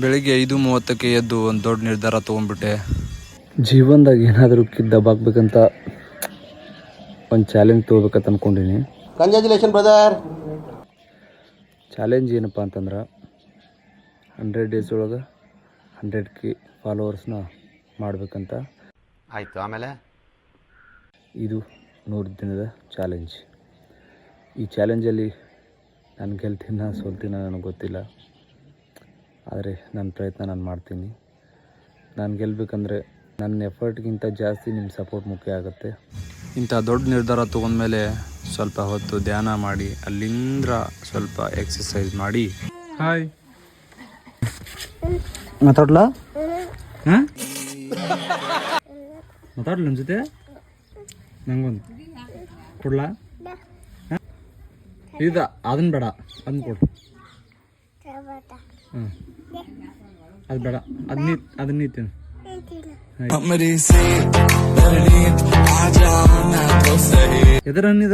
ಬೆಳಿಗ್ಗೆ ಐದು ಮೂವತ್ತಕ್ಕೆ ಎದ್ದು ಒಂದು ದೊಡ್ಡ ನಿರ್ಧಾರ ತೊಗೊಂಡ್ಬಿಟ್ಟೆ. ಜೀವನದಾಗ ಏನಾದರೂ ಕಿದ್ದಬಾಗ್ಬೇಕಂತ ಒಂದು ಚಾಲೆಂಜ್ ತೊಗೋಬೇಕಂತ ಅಂದ್ಕೊಂಡಿನಿ ಕಂಗ್ರ್ಯಾಚುಲೇಷನ್ ಬ್ರದರ್ ಚಾಲೆಂಜ್ ಏನಪ್ಪ ಅಂತಂದ್ರೆ ಹಂಡ್ರೆಡ್ ಡೇಸ್ ಒಳಗೆ ಹಂಡ್ರೆಡ್ ಕಿ ಫಾಲೋವರ್ಸ್ನ ಮಾಡಬೇಕಂತ. ಆಯಿತು ಆಮೇಲೆ? ಇದು ನೂರು ದಿನದ ಚಾಲೆಂಜ್ ಈ ಚಾಲೆಂಜಲ್ಲಿ ನಾನು ಗೆಲ್ತೀನ ಸೋಲ್ತೀನ ನನಗೆ ಗೊತ್ತಿಲ್ಲ. ಆದರೆ ನನ್ನ ಪ್ರಯತ್ನ ನಾನು ಮಾಡ್ತೀನಿ. ನಾನು ಗೆಲ್ಲಬೇಕಂದ್ರೆ ನನ್ನ ಎಫರ್ಟ್ಗಿಂತ ಜಾಸ್ತಿ ನಿಮ್ಮ ಸಪೋರ್ಟ್ ಮುಖ್ಯ ಆಗುತ್ತೆ. ಇಂಥ ದೊಡ್ಡ ನಿರ್ಧಾರ ತೊಗೊಂಡ್ಮೇಲೆ ಸ್ವಲ್ಪ ಹೊತ್ತು ಧ್ಯಾನ ಮಾಡಿ ಅಲ್ಲಿಂದ ಸ್ವಲ್ಪ ಎಕ್ಸಸೈಸ್ ಮಾಡಿ. ಹಾಯ್ ಮಾತಾಡ್ಲ? ಹಾಂ ಮಾತಾಡ್ಲ ನನ್ನ ಜೊತೆ? ನಂಗೊಂದು. ಕೊಡ್ಲಾ? ಇದ ಅದನ್ನ ಬೇಡ ಅದನ್ನ ಕೊಡು. ಹ್ಞೂ ಅದು ಬೇಡ. ಅದನ್ನ ಅದನ್ನ ತಿನ್ನು. ಎದರ ಹಣ್ಣಿದ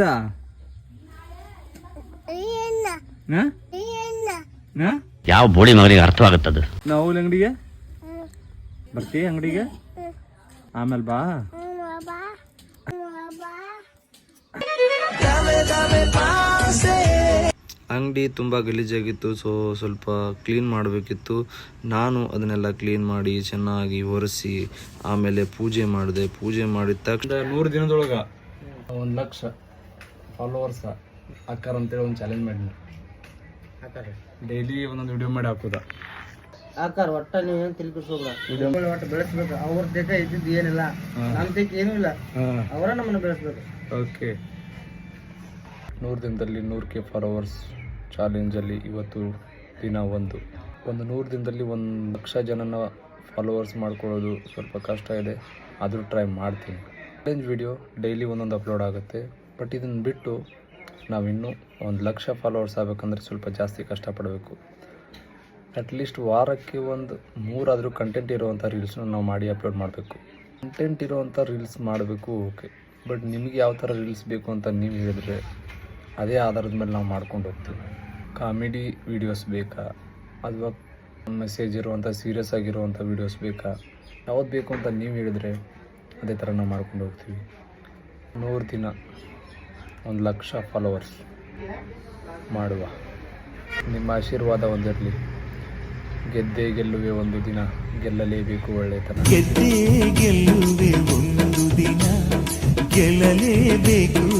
ಯಾವ ಬೋಳಿ ಮಗನಿಗೆ ಅರ್ಥವಾಗುತ್ತದು? ನಾವು ಅಂಗಡಿಗೆ? ಬರ್ತೀವಿ ಅಂಗಡಿಗೆ? ಆಮೇಲೆ ಬಾ. ಅಂಗಡಿ ತುಂಬ ಗಲೀಜಾಗಿತ್ತು ಸೊ ಸ್ವಲ್ಪ ಕ್ಲೀನ್ ಮಾಡಬೇಕಿತ್ತು. ನಾನು ಅದನ್ನೆಲ್ಲ ಕ್ಲೀನ್ ಮಾಡಿ ಚೆನ್ನಾಗಿ ಒರೆಸಿ ಆಮೇಲೆ ಪೂಜೆ ಮಾಡಿದೆ. ಪೂಜೆ ಮಾಡಿದ ತಕ್ಷಣ ನೂರು ದಿನದೊಳಗ ಒಂದು ಲಕ್ಷ ಫಾಲೋವರ್ಸ ಅಕ್ಕಾರ ಅಂತೇಳಿ ಒಂದು ಚಾಲೆಂಜ್ ಮಾಡಿ ಡೈಲಿ ಒಂದೊಂದು ವಿಡಿಯೋ ಮಾಡಿ ಹಾಕೋದ. ಆಕಾರ ಒಟ್ಟ ನೀವು ಏನು ಒಟ್ಟು ಬೆಳೆಸ್ಬೇಕು. ಅವ್ರ ದೇಕ ಇದ್ದಿದ್ದು ಏನಿಲ್ಲ. ನಮ್ಮ ದೇಕ ಏನೂ ಇಲ್ಲ. ಅವರ ನಮ್ಮನ್ನು ಬೆಳೆಸ್ಬೇಕು. ಓಕೆ ನೂರು ದಿನದಲ್ಲಿ ನೂರು ಕೆ ಫಾಲೋವರ್ಸ್ ಚಾಲೆಂಜಲ್ಲಿ ಇವತ್ತು ದಿನ ಒಂದು. ಒಂದು ನೂರು ದಿನದಲ್ಲಿ ಒಂದು ಲಕ್ಷ ಜನನ ಫಾಲೋವರ್ಸ್ ಮಾಡ್ಕೊಳ್ಳೋದು ಸ್ವಲ್ಪ ಕಷ್ಟ ಇದೆ. ಆದರೂ ಟ್ರೈ ಮಾಡ್ತೀನಿ. ಚಾಲೆಂಜ್ ವಿಡಿಯೋ ಡೈಲಿ ಒಂದೊಂದು ಅಪ್ಲೋಡ್ ಆಗುತ್ತೆ. ಬಟ್ ಇದನ್ನು ಬಿಟ್ಟು ನಾವಿನ್ನೂ ಒಂದು ಲಕ್ಷ ಫಾಲೋವರ್ಸ್ ಆಗಬೇಕಂದ್ರೆ ಸ್ವಲ್ಪ ಜಾಸ್ತಿ ಕಷ್ಟಪಡಬೇಕು ಅಟ್ಲೀಸ್ಟ್ ವಾರಕ್ಕೆ ಒಂದು ಮೂರಾದರೂ ಕಂಟೆಂಟ್ ಇರುವಂಥ ರೀಲ್ಸ್ನ ನಾವು ಮಾಡಿ ಅಪ್ಲೋಡ್ ಮಾಡಬೇಕು. ಕಂಟೆಂಟ್ ಇರುವಂಥ ರೀಲ್ಸ್ ಮಾಡಬೇಕು ಓಕೆ ಬಟ್ ನಿಮಗೆ ಯಾವ ಥರ ರೀಲ್ಸ್ ಬೇಕು ಅಂತ ನೀವು ಹೇಳಿದ್ರೆ, ಅದೇ ಆಧಾರದ ಮೇಲೆ ನಾವು ಮಾಡ್ಕೊಂಡು ಹೋಗ್ತೀವಿ. ಕಾಮಿಡಿ ವೀಡಿಯೋಸ್ ಬೇಕಾ? ಅಥವಾ ಮೆಸೇಜ್ ಇರುವಂಥ ಸೀರಿಯಸ್ ಆಗಿರುವಂಥ ವೀಡಿಯೋಸ್ ಬೇಕಾ? ಯಾವ್ದು ಬೇಕು ಅಂತ ನೀವು ಹೇಳಿದ್ರೆ ಅದೇ ಥರ ನಾವು ಮಾಡ್ಕೊಂಡು ಹೋಗ್ತೀವಿ. ನೂರು ದಿನ ಒಂದು ಲಕ್ಷ ಫಾಲೋವರ್ಸ್ ಮಾಡುವ. ನಿಮ್ಮ ಆಶೀರ್ವಾದ ಒಂದಿರಲಿ ಗೆದ್ದೇ ಗೆಲ್ಲುವೆ ಒಂದು ದಿನ, ಗೆಲ್ಲಲೇಬೇಕು ಒಳ್ಳೆತನ ಗೆದ್ದೇ ಗೆಲ್ಲುವೆ ಒಂದು ದಿನ, ಗೆಲ್ಲಲೇಬೇಕು